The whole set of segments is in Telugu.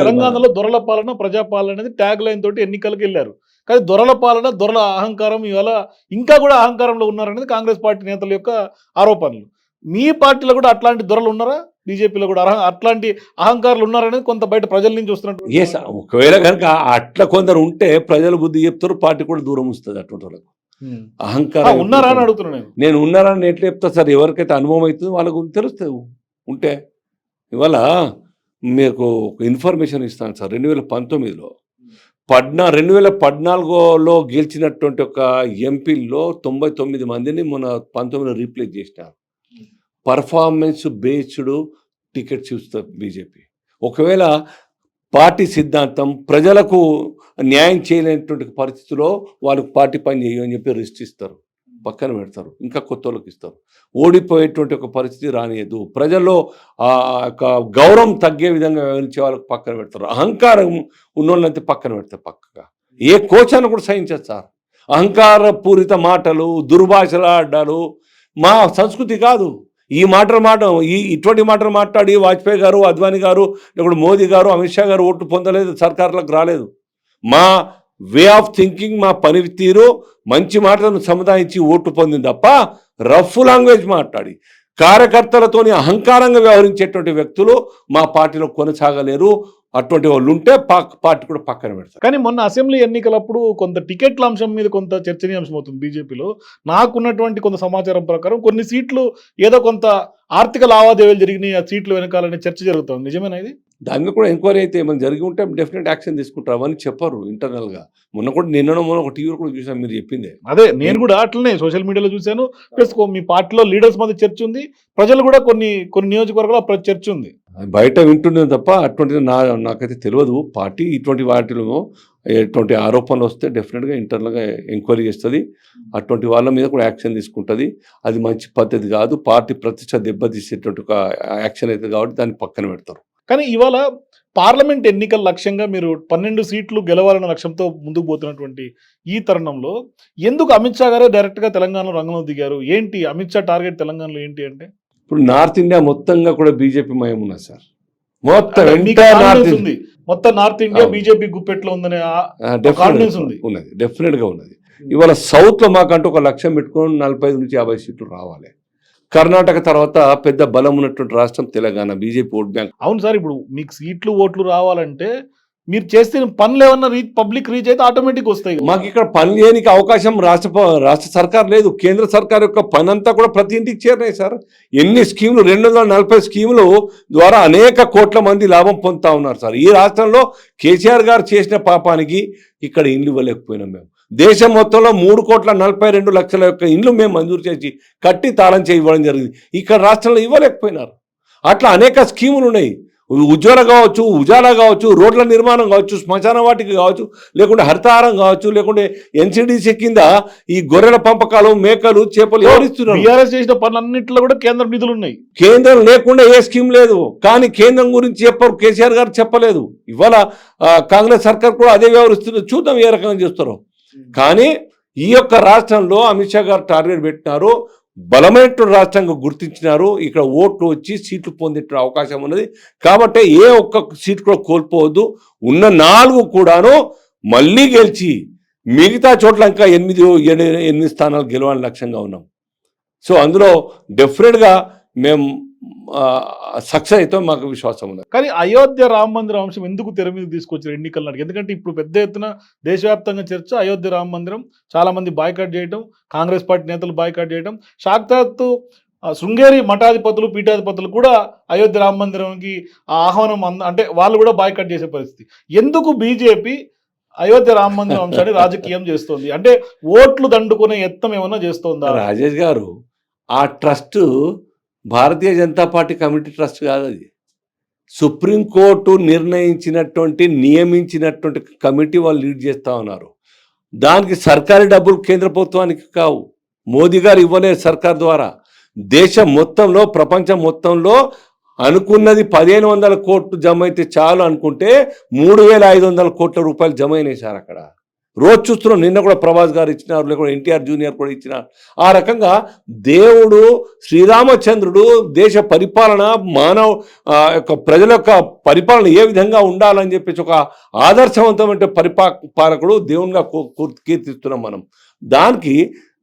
తెలంగాణలో దొరల పాలన ప్రజాపాలన అనేది ట్యాగ్ లైన్ తోటి ఎన్నికలకు వెళ్ళారు. కానీ దొరల పాలన దొరల అహంకారం ఇవాళ ఇంకా కూడా అహంకారంలో ఉన్నారనేది కాంగ్రెస్ పార్టీ నేతల యొక్క ఆరోపణలు. మీ పార్టీలో కూడా అట్లాంటి దొరలు ఉన్నారా? బీజేపీలో కూడా అర్హ- అట్లాంటి అహంకారులు ఉన్నారనేది కొంత బయట ప్రజల నుంచి వస్తున్నట్టు ఎస్ ఒకవేళ కనుక అట్లా కొందరు ఉంటే ప్రజలు బుద్ధి చెప్తారు పార్టీ కూడా దూరం వస్తుంది అటువంటి వాళ్ళకు. అహంకారం ఉన్నారా అని అడుగుతున్నా నేను. నేను ఉన్నారని ఎట్లా చెప్తా సార్? ఎవరికైతే అనుభవం అవుతుందో వాళ్ళకు తెలుస్తుంది ఉంటే. ఇవాళ మీకు ఒక ఇన్ఫర్మేషన్ ఇస్తాను సార్. రెండు వేల పంతొమ్మిదిలో పద్నా రెండు వేల పద్నాలుగులో గెలిచినటువంటి ఒక ఎంపీల్లో తొంభై తొమ్మిది మందిని మన పంతొమ్మిదిలో రీప్లేస్ చేసినారు. పర్ఫార్మెన్స్ బేస్డ్ టికెట్స్ ఇస్తారు బీజేపీ. ఒకవేళ పార్టీ సిద్ధాంతం ప్రజలకు న్యాయం చేయలేనటువంటి పరిస్థితిలో వాళ్ళకు పార్టీ పని చేయని చెప్పి రిస్ట్ ఇస్తారు. పక్కన పెడతారు. ఇంకా కొత్త వాళ్ళకి ఇస్తారు ఓడిపోయేటువంటి ఒక పరిస్థితి రానియదు ప్రజల్లో ఆ యొక్క గౌరవం తగ్గే విధంగా వ్యవహరించే వాళ్ళకి పక్కన పెడతారు. అహంకారం ఉన్నోళ్ళంతా పక్కన పెడతారు పక్కగా ఏ కోచాన్ని కూడా సహించదు సార్. అహంకార పూరిత మాటలు దుర్భాషలాడాలు మా సంస్కృతి కాదు. ఈ మాటలు మాట ఈ ఇటువంటి మాటలు మాట్లాడి వాజ్పేయి గారు అద్వానీ గారు లేకుంటే మోదీ గారు అమిత్ షా గారు ఓట్లు పొందలేదు సర్కార్లకు రాలేదు. మా వే ఆఫ్ థింకింగ్ మా పనితీరు మంచి మాటలను సముదాయించి ఓటు పొందింది తప్ప రఫ్ లాంగ్వేజ్ మాట్లాడి కార్యకర్తలతోని అహంకారంగా వ్యవహరించేటువంటి వ్యక్తులు మా పార్టీలో కొనసాగలేరు. అటువంటి వాళ్ళు ఉంటే పార్టీ కూడా పక్కన పెడతారు. కానీ మొన్న అసెంబ్లీ ఎన్నికలప్పుడు కొంత టికెట్ల అంశం మీద కొంత చర్చనీయాంశం అవుతుంది బీజేపీలో. నాకున్నటువంటి కొంత సమాచారం ప్రకారం కొన్ని సీట్లు ఏదో కొంత ఆర్థిక లావాదేవీలు జరిగినాయి ఆ సీట్లు వెనకాలనే చర్చ జరుగుతుంది. నిజమేనా ఇది? దాని మీద కూడా ఎంక్వైరీ అయితే ఏమైనా జరిగి ఉంటే డెఫినెట్ యాక్షన్ తీసుకుంటారు. అవన్నీ చెప్పరు ఇంటర్నల్గా మొన్న కూడా నిన్న మొన్న ఒక టీవీలో కూడా చూసాం మీరు చెప్పిందే. అదే నేను కూడా అట్లనే సోషల్ మీడియాలో చూశాను. ప్లస్ మీ పార్టీలో లీడర్స్ మధ్య చర్చ ఉంది. ప్రజలు కూడా కొన్ని కొన్ని నియోజకవర్గాల్లో చర్చ ఉంది. బయట వింటున్నది తప్ప అటువంటిది నా నాకైతే తెలియదు. పార్టీ ఇటువంటి వాటిలో ఎటువంటి ఆరోపణలు వస్తే డెఫినెట్గా ఇంటర్నల్గా ఎంక్వైరీ చేస్తుంది. అటువంటి వాళ్ళ మీద కూడా యాక్షన్ తీసుకుంటుంది. అది మంచి పద్ధతి కాదు. పార్టీ ప్రతిష్ట దెబ్బతీసేటువంటి ఒక యాక్షన్ అయితే కాబట్టి దాన్ని పక్కన పెడతారు. కానీ ఇవాళ పార్లమెంట్ ఎన్నికల లక్ష్యంగా మీరు పన్నెండు సీట్లు గెలవాలన్న లక్ష్యంతో ముందుకు పోతున్నటువంటి ఈ తరుణంలో ఎందుకు అమిత్ షా గారే డైరెక్ట్గా తెలంగాణలో రంగంలో దిగారు? ఏంటి అమిత్ షా టార్గెట్ తెలంగాణలో ఏంటి అంటే? ఇప్పుడు నార్త్ ఇండియా మొత్తంగా కూడా బీజేపీ మయం ఉన్నది సార్. మొత్తం ఉంది. మొత్తం నార్త్ ఇండియా. బీజేపీ గుప్పెట్లో ఉందనే confidence ఉంది. ఉన్నది. డెఫినెట్గా ఉన్నది. ఇవాళ సౌత్లో మాకంటూ ఒక లక్ష్యం పెట్టుకొని నలభై నుంచి యాభై సీట్లు రావాలి. కర్ణాటక తర్వాత పెద్ద బలం ఉన్నటువంటి రాష్ట్రం తెలంగాణ బీజేపీ ఓట్ బ్యాంక్. అవును సార్ ఇప్పుడు మీకు సీట్లు ఓట్లు రావాలంటే మీరు చేస్తే పనులు ఏమన్నా రీచ్ పబ్లిక్ రీచ్ అయితే ఆటోమేటిక్ వస్తాయి. మాకు ఇక్కడ పని చేయడానికి అవకాశం రాష్ట్ర రాష్ట్ర సర్కార్ లేదు. కేంద్ర సర్కార్ యొక్క పని అంతా కూడా ప్రతి ఇంటికి చేరినాయి సార్. ఎన్ని స్కీములు రెండు వందల నలభై స్కీములు ద్వారా అనేక కోట్ల మంది లాభం పొందుతా ఉన్నారు సార్. ఈ రాష్ట్రంలో కేసీఆర్ గారు చేసిన పాపానికి ఇక్కడ ఇండ్లు ఇవ్వలేకపోయినాం మేము. దేశం మొత్తంలో మూడు కోట్ల నలభై రెండు లక్షల యొక్క ఇండ్లు మేము మంజూరు చేసి కట్టి తాళం చేయి ఇవ్వడం జరిగింది. ఇక్కడ రాష్ట్రంలో ఇవ్వలేకపోయినారు. అట్లా అనేక స్కీములు ఉన్నాయి. ఉజ్వల కావచ్చు ఉజాలా కావచ్చు రోడ్ల నిర్మాణం కావచ్చు శ్మశాన వాటికి కావచ్చు లేకుంటే హరితహారం కావచ్చు లేకుంటే ఎన్సిడిసి కింద ఈ గొర్రెల పంపకాలు మేకలు చేపలు ఎవరిస్తున్నారు బీఆర్ఎస్ చేసిన పనులన్నింటిలో కూడా కేంద్ర నిధులు ఉన్నాయి. కేంద్రం లేకుండా ఏ స్కీమ్ లేదు. కానీ కేంద్రం గురించి చెప్పరు కేసీఆర్ గారు చెప్పలేదు. ఇవాళ కాంగ్రెస్ సర్కార్ కూడా అదే వ్యవహరిస్తుంది. చూద్దాం ఏ రకంగా చేస్తారో. కానీ ఈ యొక్క రాష్ట్రంలో అమిత్ షా గారు టార్గెట్ పెట్టినారు బలమైనటువంటి రాష్ట్రంగా గుర్తించినారు ఇక్కడ ఓట్లు వచ్చి సీట్లు పొందే అవకాశం ఉన్నది. కాబట్టి ఏ ఒక్క సీట్ కూడా కోల్పోవద్దు. ఉన్న నాలుగు కూడాను మళ్ళీ గెలిచి మిగతా చోట్ల ఇంకా ఎనిమిది ఎనిమిది స్థానాలు గెలవాలని లక్ష్యంగా ఉన్నాం. సో అందులో డెఫినెట్గా మేము సక్సెస్ అవుతాం మాకు విశ్వాసం ఉంది కానీ అయోధ్య రామ మందిరం అంశం ఎందుకు తెర మీద తీసుకొచ్చారు ఎన్నికల నాటికి? ఎందుకంటే ఇప్పుడు పెద్ద ఎత్తున దేశవ్యాప్తంగా చర్చ అయోధ్య రామ మందిరం చాలా మంది బాయ్కాట్ చేయడం కాంగ్రెస్ పార్టీ నేతలు బాయ్కాట్ చేయడం సాక్షాత్తు శృంగేరి మఠాధిపతులు పీఠాధిపతులు కూడా అయోధ్య రామ మందిరంకి ఆ ఆహ్వానం అంద అంటే వాళ్ళు కూడా బాయ్కాట్ చేసే పరిస్థితి. ఎందుకు బీజేపీ అయోధ్య రామ మందిరం అంశాన్ని రాజకీయం చేస్తోంది? అంటే ఓట్లు దండుకునే యత్నం ఏమన్నా చేస్తోందా? రాజేష్ గారు ఆ trust Bharatiya Janata party committee trust కాదు అది. సుప్రీంకోర్టు నిర్ణయించినటువంటి నియమించినటువంటి కమిటీ వాళ్ళు లీడ్ చేస్తా ఉన్నారు. దానికి సర్కారీ డబ్బులు కేంద్ర ప్రభుత్వానికి కావు. మోదీ గారు ఇవ్వలేదు సర్కార్ ద్వారా. దేశం మొత్తంలో ప్రపంచం మొత్తంలో అనుకున్నది పదిహేను వందల కోట్లు జమ అయితే చాలు అనుకుంటే మూడు వేల ఐదు వందల కోట్ల రూపాయలు జమ అయినాయి సార్ అక్కడ. రోజు చూస్తున్నాం నిన్న కూడా ప్రభాస్ గారు ఇచ్చినారు లేకపోతే ఎన్టీఆర్ జూనియర్ కూడా ఇచ్చినారు. ఆ రకంగా దేవుడు శ్రీరామచంద్రుడు దేశ పరిపాలన మానవ యొక్క ప్రజల యొక్క పరిపాలన ఏ విధంగా ఉండాలని చెప్పేసి ఒక ఆదర్శవంతమైన పరిపా పాలకుడు దేవునిగా కీర్తిస్తున్నాం మనం. దానికి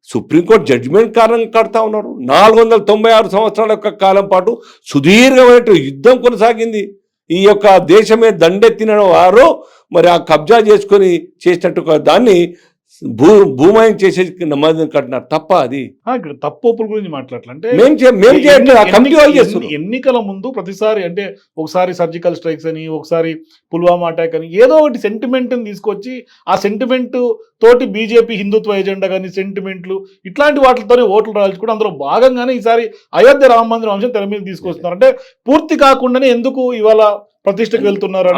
సుప్రీంకోర్టు జడ్జిమెంట్ కారణం కడతా ఉన్నారు. నాలుగు వందల తొంభై ఆరు సంవత్సరాల యొక్క కాలం పాటు సుదీర్ఘమైన యుద్ధం కొనసాగింది. ఈ యొక్క దేశమే దండెత్తిన వారు మరి ఆ కబ్జా చేసుకొని చేసినట్టు దాన్ని భూ భూమాయం చేసే నమ్మదం కట్టినారు తప్ప అది ఇక్కడ తప్పుల గురించి మాట్లాడాలంటే చేయట్లేదు ఆ కమిటీ వాళ్ళు చేస్తున్నారు. ఎన్నికల ముందు ప్రతిసారి అంటే ఒకసారి సర్జికల్ స్ట్రైక్స్ అని ఒకసారి పుల్వామా అటాక్ అని ఏదో ఒకటి సెంటిమెంట్ తీసుకొచ్చి ఆ సెంటిమెంట్ తోటి బీజేపీ హిందుత్వ ఎజెండా కానీ సెంటిమెంట్లు ఇట్లాంటి వాటితోనే ఓట్లు రాల్చుకుంటే అందులో భాగంగానే ఈసారి అయోధ్య రామ మందిరం అంశం తెర మీద తీసుకొస్తున్నారు. అంటే పూర్తి కాకుండానే ఎందుకు ఇవాళ ప్రతిష్టకు వెళ్తున్నారు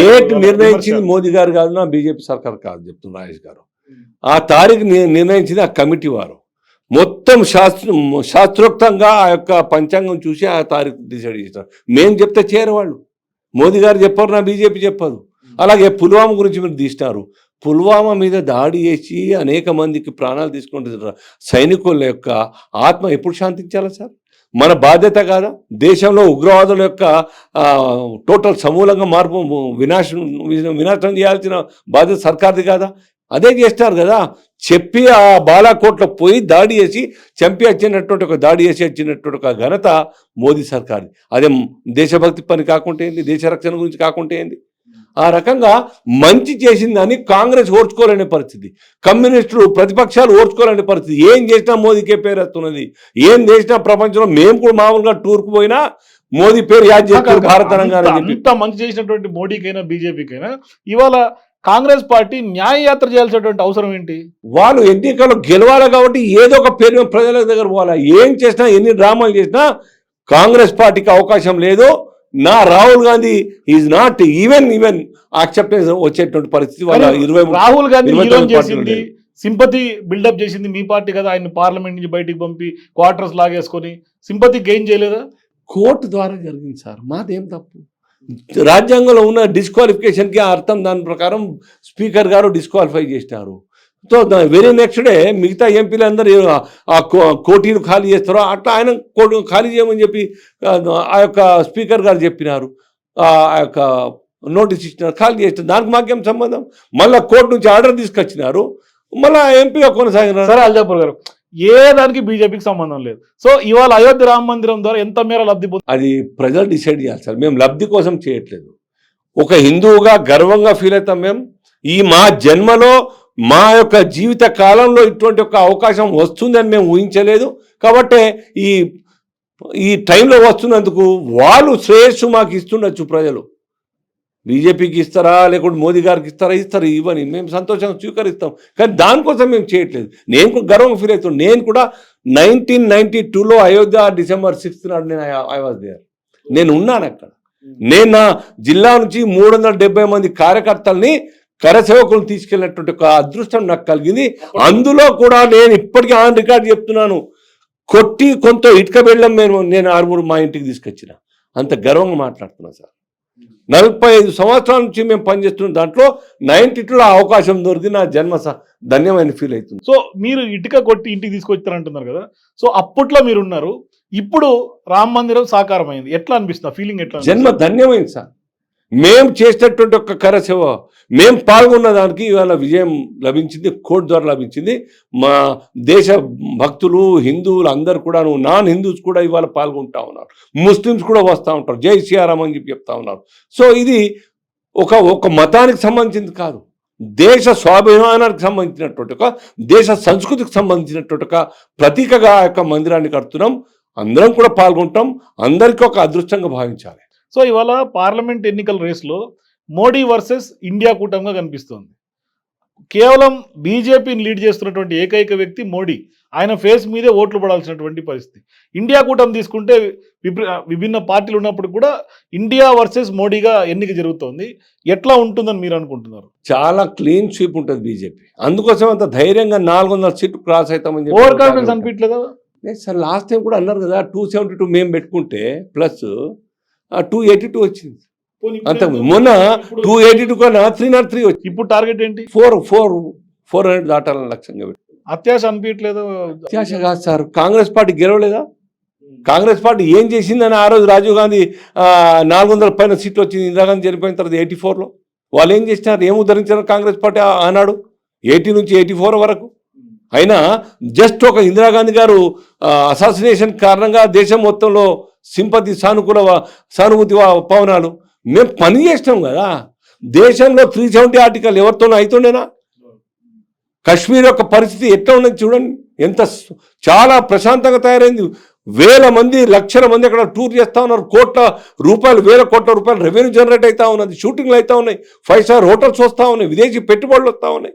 డేట్ నిర్ణయించింది. మోదీ గారు కాదు నా బీజేపీ సర్కార్ కాదు చెప్తున్నారు రాజేష్ గారు. ఆ తారీఖు ని- నిర్ణయించింది ఆ కమిటీ వారు. మొత్తం శాస్త్ర శాస్త్రోక్తంగా ఆ యొక్క పంచాంగం చూసి ఆ తారీఖు డిసైడ్ చేస్తారు మేము చెప్తే చేయరు వాళ్ళు. మోదీ గారు చెప్పరు నా బీజేపీ చెప్పదు. అలాగే పుల్వామా గురించి మీరు తీసినారు. పుల్వామా మీద దాడి చేసి అనేక మందికి ప్రాణాలు తీసుకుంటున్నారు. సైనికుల యొక్క ఆత్మ ఎప్పుడు శాంతించాలా సార్? మన బాధ్యత కాదా? దేశంలో ఉగ్రవాదుల యొక్క టోటల్ సమూలంగా మార్పు వినాశం వినాశనం చేయాల్సిన బాధ్యత సర్కార్ది కాదా? అదే చేస్తారు కదా. చెప్పి ఆ బాలాకోట్లో పోయి దాడి చేసి చంపి వచ్చినటువంటి ఒక దాడి చేసి వచ్చినటువంటి ఒక ఘనత మోదీ సర్కార్ది. అదే దేశభక్తి పని కాకుంటే ఏంది? దేశ రక్షణ గురించి కాకుంటే ఏంది? ఆ రకంగా మంచి చేసిందని కాంగ్రెస్ ఓర్చుకోలేని పరిస్థితి. కమ్యూనిస్టులు ప్రతిపక్షాలు ఓర్చుకోలేని పరిస్థితి. ఏం చేసినా మోదీకే పేరు వస్తున్నది. ఏం చేసినా ప్రపంచంలో మేము కూడా మామూలుగా టూర్కు పోయినా మోదీ పేరు యాద్ చేస్తారు భారత అంత మంచి చేసినటువంటి మోడీకైనా బీజేపీకైనా ఇవాళ కాంగ్రెస్ పార్టీ న్యాయ యాత్ర చేయాల్సినటువంటి అవసరం ఏంటి? వాళ్ళు ఎన్నికల్లో గెలవాలి కాబట్టి ఏదో ఒక పేరు ప్రజల దగ్గర పోవాలి? ఏం చేసినా ఎన్ని డ్రామాలు చేసినా కాంగ్రెస్ పార్టీకి అవకాశం లేదు. నా Rahul Gandhi is not even even acceptance వచ్చేటువంటి పరిస్థితి వాళ్ళ ఇరవై రాహుల్ గాంధీ. సింపతి బిల్డప్ చేసింది మీ పార్టీ కదా ఆయన పార్లమెంట్ నుంచి బయటికి పంపి క్వార్టర్స్ లాగేసుకొని. సింపతి గెయిన్ చేయలేదా? కోర్టు ద్వారా జరిగింది సార్ మాదేం తప్పు? రాజ్యాంగంలో ఉన్న డిస్క్వాలిఫికేషన్కి అర్థం దాని ప్రకారం స్పీకర్ గారు డిస్క్వాలిఫై చేసినారు. సో వెరీ నెక్స్ట్ డే మిగతా ఎంపీలు అందరూ ఆ కో- కోటీలు ఖాళీ చేస్తారో అట్లా ఆయన కోటి ఖాళీ చేయమని చెప్పి ఆ, యొక్క స్పీకర్ గారు చెప్పినారు. ఆ ఆ యొక్క నోటీస్ ఇచ్చినారు ఖాళీ చేస్తారు దానికి మాకేం సంబంధం? మళ్ళీ కోర్టు నుంచి ఆర్డర్ తీసుకొచ్చినారు. మళ్ళీ ఎంపీగా కొనసాగినారు. సరే అల్జాపూర్ గారు ఏ దానికి బీజేపీకి సంబంధం లేదు. సో ఇవాళ అయోధ్య రామ మందిరం ద్వారా ఎంత మేర లబ్ధి పొందు అది ప్రజలు డిసైడ్ చేయాలి సార్. మేము లబ్ధి కోసం చేయట్లేదు. ఒక హిందువుగా గర్వంగా ఫీల్ అవుతాం మేము. ఈ మా జన్మలో మా యొక్క జీవిత కాలంలో ఇటువంటి ఒక అవకాశం వస్తుందని మేము ఊహించలేదు. కాబట్టి ఈ ఈ టైంలో వస్తున్నందుకు వాళ్ళు శ్రేయస్సు మాకు ఇస్తుండొచ్చు ప్రజలు. బీజేపీకి ఇస్తారా? లేకుంటే మోదీ గారికి ఇస్తారా? ఇస్తారు. ఇవ్వని మేము సంతోషంగా స్వీకరిస్తాం. కానీ దానికోసం మేము చేయట్లేదు. నేను కూడా గర్వంగా ఫీల్ అవుతాను నేను కూడా నైన్టీన్ నైన్టీ టూలో అయోధ్య డిసెంబర్ సిక్స్త్ నాడు నేను ఐ వాజ్ దేర్. నేను ఉన్నాను అక్కడ. నేను నా జిల్లా నుంచి మూడు వందల డెబ్బై మంది కార్యకర్తల్ని కరసేవకులు తీసుకెళ్ళినటువంటి ఒక అదృష్టం నాకు కలిగింది. అందులో కూడా నేను ఇప్పటికీ ఆన్ రికార్డ్ చెప్తున్నాను. కొట్టి కొంత ఇటుక బెళ్ళం నేను నేను ఆరుగురు మా ఇంటికి తీసుకొచ్చిన. అంత గర్వంగా మాట్లాడుతున్నా సార్. నలభై ఐదు సంవత్సరాల నుంచి మేము పనిచేస్తున్న దాంట్లో నైన్టీ టూలో అవకాశం దొరికి నా జన్మ ధన్యమైన ఫీల్ అవుతుంది. సో మీరు ఇటుక కొట్టి ఇంటికి తీసుకొచ్చారంటున్నారు కదా. సో అప్పట్లో మీరు ఉన్నారు. ఇప్పుడు రామ మందిరం సాకారం అయింది ఎట్లా అనిపిస్తుంది? ఫీలింగ్ ఎట్లా జన్మ ధన్యమైంది సార్. మేం చేసినటువంటి ఒక కరసేవ మేము పాల్గొన్న దానికి ఇవాళ విజయం లభించింది కోర్టు ద్వారా లభించింది. మా దేశ భక్తులు హిందువులు అందరు కూడాను నాన్ హిందూస్ కూడా ఇవాళ పాల్గొంటా ఉన్నారు. ముస్లిమ్స్ కూడా వస్తూ ఉంటారు. జై శ్రీరామ్ అని చెప్పి చెప్తా ఉన్నారు. సో ఇది ఒక ఒక మతానికి సంబంధించింది కాదు. దేశ స్వాభిమానానికి సంబంధించినటువంటి ఒక దేశ సంస్కృతికి సంబంధించినటువంటి ఒక ప్రతీకగా యొక్క మందిరాన్ని కడుతున్నాం. అందరం కూడా పాల్గొంటాం. అందరికీ ఒక అదృష్టంగా భావించాలి. సో ఇవాళ పార్లమెంట్ ఎన్నికల రేస్లో మోడీ వర్సెస్ ఇండియా కూటమిగా కనిపిస్తోంది. కేవలం బీజేపీని లీడ్ చేస్తున్నటువంటి ఏకైక వ్యక్తి మోడీ. ఆయన ఫేస్ మీదే ఓట్లు పడాల్సినటువంటి పరిస్థితి. ఇండియా కూటమి తీసుకుంటే విభి- విభిన్న పార్టీలు ఉన్నప్పుడు కూడా ఇండియా వర్సెస్ మోడీగా ఎన్నిక జరుగుతోంది. ఎట్లా ఉంటుందని మీరు అనుకుంటున్నారు? చాలా క్లీన్ స్వీప్ ఉంటుంది బీజేపీ. అందుకోసం అంత ధైర్యంగా నాలుగు వందల సీట్లు క్రాస్ అవుతామని ఓవర్ కాన్ఫిడెన్స్ అనిపించలేదా? లేదు సార్ లాస్ట్ టైం కూడా అన్నారు కదా టూ సెవెంటీ టూ మేము పెట్టుకుంటే ప్లస్ టూ ఎయిటీ టూ వచ్చింది. అంత మొన్న టూ ఎయిటీ టూ కన్నా త్రీ నాట్ త్రీ వచ్చింది. ఇప్పుడు టార్గెట్ ఏంటి? ఫోర్ ఫోర్ ఫోర్ హండ్రెడ్ దాటాలని లక్ష్యంగా పెట్టి. అత్యాశ అనిపించట్లేదు? అత్యాశ కాదు సార్ కాంగ్రెస్ పార్టీ గెలవలేదా? కాంగ్రెస్ పార్టీ ఏం చేసిందని ఆ రోజు రాజీవ్ గాంధీ నాలుగు వందల పైన సీట్లు వచ్చింది ఇందిరాగాంధీ చనిపోయిన తర్వాత ఎయిటీ ఫోర్లో వాళ్ళు ఏం చేసినారు? ఏం ఉద్ధరించారు కాంగ్రెస్ పార్టీ ఆనాడు? ఎయిటీ నుంచి ఎయిటీ ఫోర్ వరకు. అయినా జస్ట్ ఒక ఇందిరాగాంధీ గారు అసాసినేషన్ కారణంగా దేశం మొత్తంలో సింపతి సానుకూల వా- సానుభూతి వా- పవనాలు. మేము పని చేసినాం కదా. దేశంలో త్రీ సెవెంటీ ఆర్టికల్ ఎవరితోనూ అవుతుండేనా కశ్మీర్ యొక్క పరిస్థితి ఎట్లా ఉన్నది చూడండి. ఎంత చాలా ప్రశాంతంగా తయారైంది. వేల మంది లక్షల మంది అక్కడ టూర్ చేస్తా ఉన్నారు. కోట్ల రూపాయలు వేల కోట్ల రూపాయలు రెవెన్యూ జనరేట్ అవుతా ఉన్నది. షూటింగ్లు అవుతా ఉన్నాయి. ఫైవ్ స్టార్ హోటల్స్ వస్తూ ఉన్నాయి. విదేశీ పెట్టుబడులు వస్తూ ఉన్నాయి.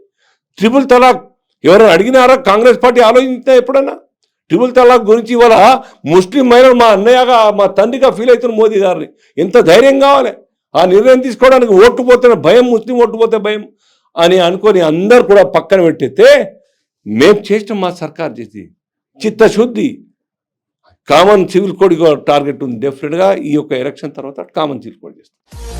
ట్రిపుల్ తలాక్ ఎవరైనా అడిగినారా? కాంగ్రెస్ పార్టీ ఆలోచించినా ఎప్పుడన్నా? ట్రిపుల్ తలాక్ గురించి ఇవాళ ముస్లిం మహిళలు మా అన్నయ్యగా మా తండ్రిగా ఫీల్ అవుతున్న మోదీ గారిని. ఎంత ధైర్యం కావాలి? ఆ నిర్ణయం తీసుకోవడానికి ఓటు పోతున్న భయం ముస్లిం ఓట్టుపోతే పోతే భయం అని అనుకొని అందరు కూడా పక్కన పెట్టితే మేము చేసిన మా సర్కార్ చేసి చిత్తశుద్ధి కామన్ సివిల్ కోడ్ టార్గెట్ ఉంది. డెఫినెట్గా ఈ యొక్క ఎలక్షన్ తర్వాత కామన్ సివిల్ కోడ్ చేస్తాం.